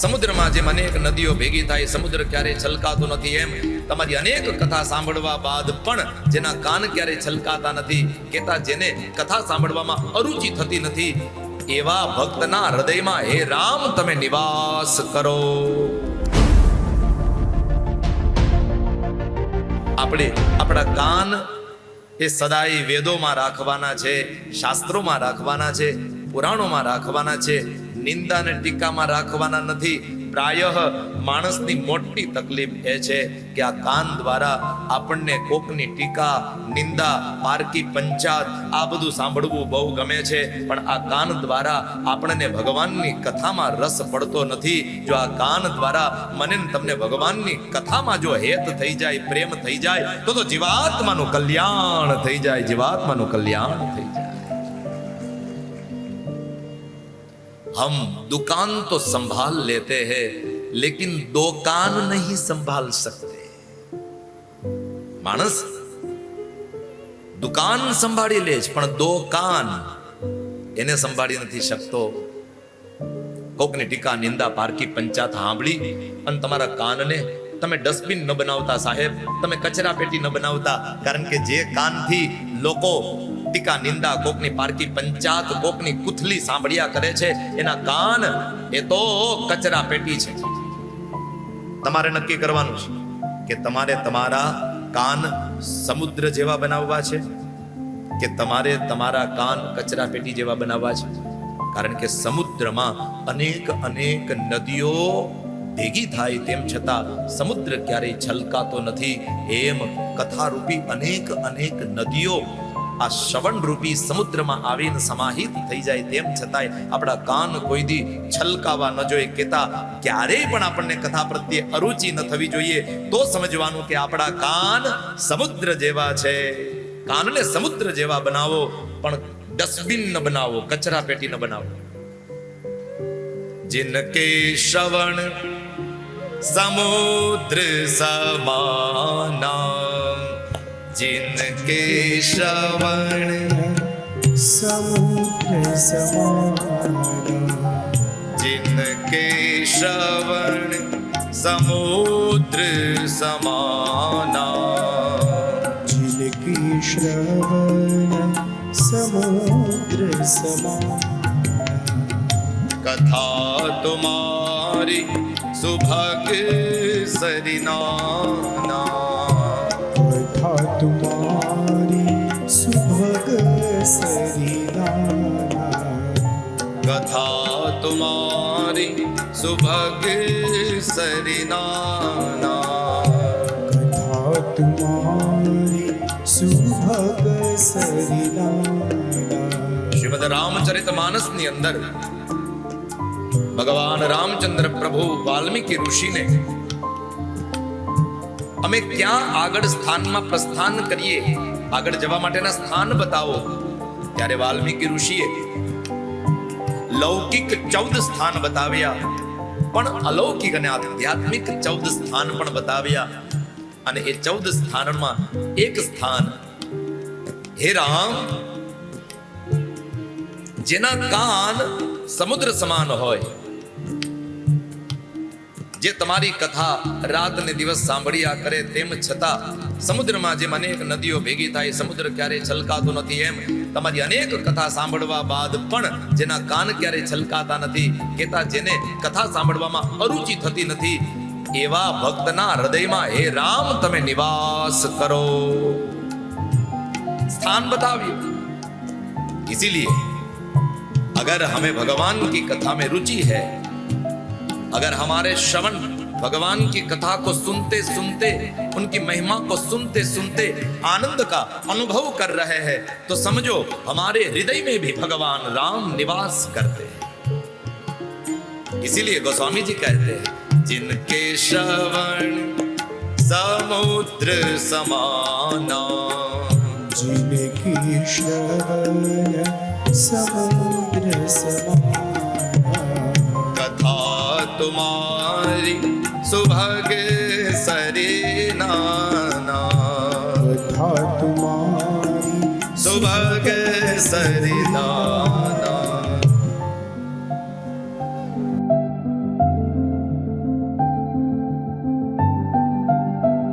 સમુદ્રમાં જેમ અનેક નદીઓ ભેગી થાય, સમુદ્ર ક્યારે છલકાતો નથી એમ. તમારી અનેક કથા સાંભળવા બાદ પણ જેના કાન ક્યારેય છલકાતા નથી, કેતા જેને કથા સાંભળવામાં અરુચિ થતી નથી, એવા ભક્તના હૃદયમાં હે રામ, તમે નિવાસ કરો. આપણે આપણા કાન એ સદાય વેદોમાં રાખવાના છે, શાસ્ત્રોમાં રાખવાના છે, પુરાણોમાં રાખવાના છે નિંદા અને ટીકામાં રાખવાના નથી. પ્રાયઃ માણસની મોટી તકલીફ એ છે કે આ કાન દ્વારા આપણને કોકની ટીકા, નિંદા, પારકી પંચાત, આ બધું સાંભળવું બહુ ગમે છે. પણ આ કાન દ્વારા આપણને ભગવાનની કથામાં રસ પડતો નથી. જો આ કાન દ્વારા મને તમને ભગવાનની કથામાં જો હેત થઈ જાય, પ્રેમ થઈ જાય, તો તો જીવાત્માનું કલ્યાણ થઈ જાય, જીવાત્માનું કલ્યાણ થઈ જાય. हम दुकान तो संभाल लेते हैं लेकिन दो कान नहीं संभाल सकते માણસ દુકાન સંભાળી લે છે પણ દો કાન એને સંભાળી નથી શકતો કોકની ટીકા નિંદા પારકી પંચાત સાંભળી અને તમારા કાનને તમે ડસ્ટબિન ન બનાવતા સાહેબ તમે કચરા પેટી ન બનાવતા કારણ કે જે કાનથી લોકો ટીકા નિંદા કોકની પારકી પંચાત, કોકની કુથલી સાંભળ્યા કરે છે. એના કાન, એ તો કચરા પેટી છે. તમારે નક્કી કરવાનું છે કે તમારે તમારા કાન સમુદ્ર જેવા બનાવવા છે? કે તમારે તમારા કાન કચરા પેટી જેવા બનાવવા છે? કારણ કે સમુદ્રમાં અનેક અનેક નદીઓ ભેગી થાય તેમ છતાં સમુદ્ર ક્યારેય છલકાતો નથી. એમ કથારૂપી અનેક અનેક નદીઓ આ શ્રવણ રૂપી સમુદ્રમાં આવીને સમાહિત થઈ જાય તેમ છતાંય આપણા કાન કોઈ દી છલકાવા ન જોઈએ, કેતા ક્યારેય પણ આપણને કથા પ્રત્યે અરુચિ ન થવી જોઈએ, તો સમજવાનું કે આપણા કાન સમુદ્ર જેવા છે. કાનને સમુદ્ર જેવા બનાવો, પણ ડસ્ટબિન ન બનાવો, કચરા પેટી ન બનાવો. જિનકે શ્રવણ સમુદ્ર સમાના जिनके श्रवण समुद्र समाना जिनके श्रवण समुद्र समाना जिनकी श्रवण समुद्र समाना कथा तुम्हारी सुभग सरिनाना सुभग सरिनाना कथा तुम्हारी सुभग सरिदाना શ્રીમદ રામચરિત માનસની અંદર ભગવાન રામચંદ્ર પ્રભુ વાલ્મીકી ઋષિને અમે ક્યાં આગળ સ્થાનમાં પ્રસ્થાન કરીએ આગળ જવા માટેના સ્થાન બતાવો ત્યારે વાલ્મીકી ઋષિએ લૌકિક ચૌદ સ્થાન બતાવ્યા પણ અલૌકિક અને આધ્યાત્મિક ચૌદ સ્થાન પણ બતાવ્યા. અને એ ચૌદ સ્થાનમાં એક સ્થાન હે રામ, જેના કાન સમુદ્ર સમાન હોય. જે તમારી કથા રાત ને દિવસ સાંભળ્યા કરે તેમ છતાં સમુદ્રમાં જેમ અનેક નદીઓ ભેગી થાય, સમુદ્ર ક્યારેય છલકાતો નથી એમ તમારી અનેક કથા સાંભળવા બાદ પણ જેના કાન ક્યારેય છલકાતા નથી કેતા જેને કથા સાંભળવામાં અરુચિ થતી નથી એવા ભક્તના હૃદયમાં હે રામ તમે નિવાસ કરો સ્થાન બતાવ્યું इसीलिए अगर हमें भगवान की कथा में रुचि है अगर हमारे श्रवण भगवान की कथा को सुनते सुनते, उनकी महिमा को सुनते सुनते आनंद का अनुभव कर रहे हैं। तो समझो, हमारे हृदय में भी भगवान राम निवास करते हैं। इसीलिए गोस्वामी जी कहते हैं, जिनके श्रवण समुद्र समाना, जिनकी श्रवण समुद्र समाना तुम्हारी सुभग सरे नाना कथा तुम्हारी सुभग सरिदाना